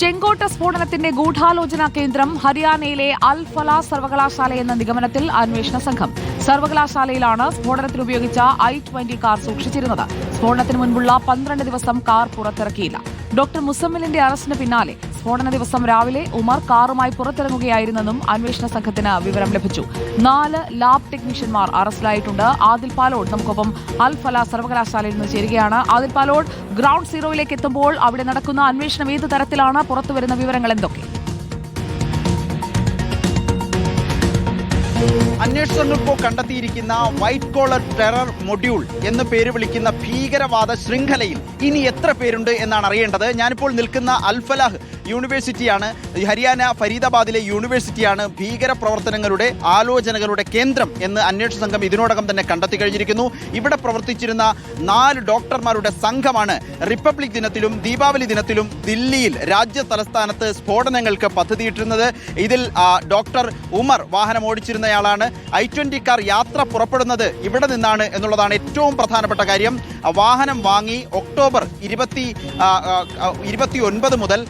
ചെങ്കോട്ട സ്ഫോടനത്തിന്റെ ഗൂഢാലോചന കേന്ദ്രം ഹരിയാനയിലെ അൽ ഫല സർവകലാശാല എന്ന നിഗമനത്തിൽ അന്വേഷണ സംഘം. സർവകലാശാലയിലാണ് സ്ഫോടനത്തിൽ ഉപയോഗിച്ച ഐ ട്വന്റി കാർ സൂക്ഷിച്ചിരുന്നത്. സ്ഫോടനത്തിന് മുൻപുള്ള പന്ത്രണ്ട് ദിവസം കാർ പുറത്തിറക്കിയില്ല. ഡോക്ടർ മുസമ്മിലിന്റെ അറസ്റ്റിന് പിന്നാലെ സ്ഫോടന ദിവസം രാവിലെ ഉമർ കാറുമായി പുറത്തിറങ്ങുകയായിരുന്നെന്നും അന്വേഷണ സംഘത്തിന് വിവരം ലഭിച്ചു. നാല് ലാബ് ടെക്നീഷ്യന്മാർ അറസ്റ്റിലായിട്ടുണ്ട്. ആദിൽ പാലോഡ് നമുക്കൊപ്പം അൽ ഫല സർവകലാശാലയിൽ നിന്ന് ചേരുകയാണ്. ആദിൽ പാലോഡ് ഗ്രൗണ്ട് സീറോയിലേക്ക് എത്തുമ്പോൾ അവിടെ നടക്കുന്ന അന്വേഷണം ഏത് തരത്തിലാണ്? പുറത്തുവരുന്ന വിവരങ്ങൾ എന്തൊക്കെ? അന്വേഷണങ്ങൾ ഇപ്പോൾ കണ്ടെത്തിയിരിക്കുന്ന വൈറ്റ് കോളർ ടെറർ മൊഡ്യൂൾ എന്ന് പേര് വിളിക്കുന്ന ഭീകരവാദ ശൃംഖലയിൽ ഇനി എത്ര പേരുണ്ട് എന്നാണ് അറിയേണ്ടത്. ഞാനിപ്പോൾ നിൽക്കുന്ന അൽഫലാഹ് യൂണിവേഴ്സിറ്റിയാണ്. ഹരിയാന ഫരീദാബാദിലെ യൂണിവേഴ്സിറ്റിയാണ് ഭീകര പ്രവർത്തനങ്ങളുടെ ആലോചനകളുടെ കേന്ദ്രം എന്ന് അന്വേഷണ സംഘം ഇതിനോടകം തന്നെ കണ്ടെത്തി കഴിഞ്ഞിരിക്കുന്നു. ഇവിടെ പ്രവർത്തിച്ചിരുന്ന നാല് ഡോക്ടർമാരുടെ സംഘമാണ് റിപ്പബ്ലിക് ദിനത്തിലും ദീപാവലി ദിനത്തിലും ദില്ലിയിൽ രാജ്യ തലസ്ഥാനത്ത് സ്ഫോടനങ്ങൾക്ക് പദ്ധതിയിട്ടിരുന്നത്. ഇതിൽ ഡോക്ടർ ഉമർ വാഹനം ഓടിച്ചിരുന്നയാളാണ്. ഐ ട്വന്റി കാർ യാത്ര പുറപ്പെടുന്നത് ഇവിടെ നിന്നാണ് എന്നുള്ളതാണ് ഏറ്റവും പ്രധാനപ്പെട്ട കാര്യം. വാഹനം വാങ്ങി ഒക്ടോബർ ഇരുപത്തി ഇരുപത്തി ഒൻപത് മുതൽ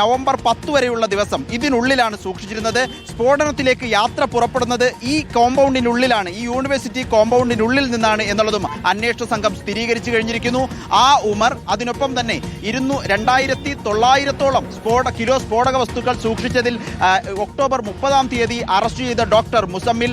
നവംബർ പത്ത് വരെയുള്ള ദിവസം ഇതിനുള്ളിലാണ് സൂക്ഷിച്ചിരുന്നത്. സ്ഫോടനത്തിലേക്ക് യാത്ര പുറപ്പെടുന്നത് ഈ കോമ്പൗണ്ടിനുള്ളിലാണ് ഈ യൂണിവേഴ്സിറ്റി കോമ്പൗണ്ടിനുള്ളിൽ നിന്നാണ് എന്നുള്ളതും അന്വേഷണ സംഘം സ്ഥിരീകരിച്ചു കഴിഞ്ഞിരിക്കുന്നു. ആ ഉമർ അതിനൊപ്പം തന്നെ ഇരുന്നു രണ്ടായിരത്തി തൊള്ളായിരത്തോളം സ്ഫോട കിലോ സ്ഫോടക വസ്തുക്കൾ സൂക്ഷിച്ചതിൽ ഒക്ടോബർ മുപ്പതാം തീയതി അറസ്റ്റ് ചെയ്ത ഡോക്ടർ മുസമ്മിൽ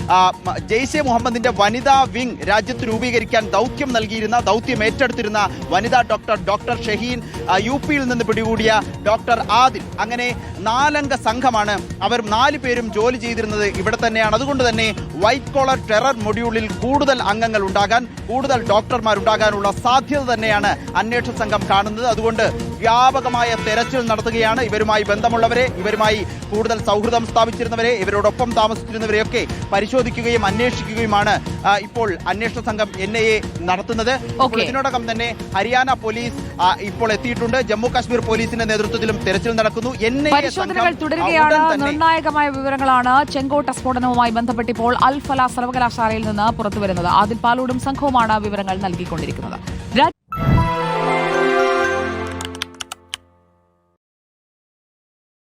ജെയ്ഷെ മുഹമ്മദിന്റെ വനിതാ വിംഗ് രാജ്യത്ത് രൂപീകരിക്കാൻ ദൗത്യം നൽകിയിരുന്ന ദൗത്യം ഏറ്റെടുത്തിരുന്ന വനിതാ ഡോക്ടർ ഡോക്ടർ ഷഹീൻ യു പിയിൽ നിന്ന് പിടികൂടിയ ഡോക്ടർ ആദിൽ. അങ്ങനെ നാലംഗ സംഘമാണ് അവർ നാല് പേരും ജോലി ചെയ്തിരുന്നത് ഇവിടെ തന്നെയാണ്. അതുകൊണ്ട് തന്നെ വൈറ്റ് കോളർ ടെറർ മൊഡ്യൂളിൽ കൂടുതൽ അംഗങ്ങൾ ഉണ്ടാകാൻ കൂടുതൽ ഡോക്ടർമാർ ഉണ്ടാകാനുള്ള സാധ്യത തന്നെയാണ് അന്വേഷണ സംഘം കാണുന്നത്. അതുകൊണ്ട് വ്യാപകമായ തെരച്ചിൽ നടത്തുകയാണ് ഇവരുമായി ബന്ധമുള്ളവരെ ഇവരുമായി കൂടുതൽ സൗഹൃദം സ്ഥാപിച്ചിരുന്നവരെ ഇവരോടൊപ്പം താമസിച്ചിരുന്നവരെയൊക്കെ പരിശോധിക്കുകയും അന്വേഷിക്കുകയുമാണ് ഇപ്പോൾ അന്വേഷണ സംഘം എൻ ഐ എ നടത്തുന്നത്. ഇതിനോടകം തന്നെ ഹരിയാന പോലീസ് ഇപ്പോൾ എത്തിയിട്ടുണ്ട്. ജമ്മു കാശ്മീർ പോലീസിന്റെ നേതൃത്വത്തിലും തെരച്ചിൽ നടക്കുന്നു. എൻ ഐ എ പരിശോധനകൾ തുടരുകയാണ്. നിർണായകമായ വിവരങ്ങളാണ് ചെങ്കോട്ട സ്ഫോടനവുമായി ബന്ധപ്പെട്ട് ഇപ്പോൾ അൽ ഫല സർവകലാശാലയിൽ നിന്ന് പുറത്തുവരുന്നത്. ആദിൽ പാലോടും സംഘവുമാണ് വിവരങ്ങൾ നൽകിക്കൊണ്ടിരിക്കുന്നത്.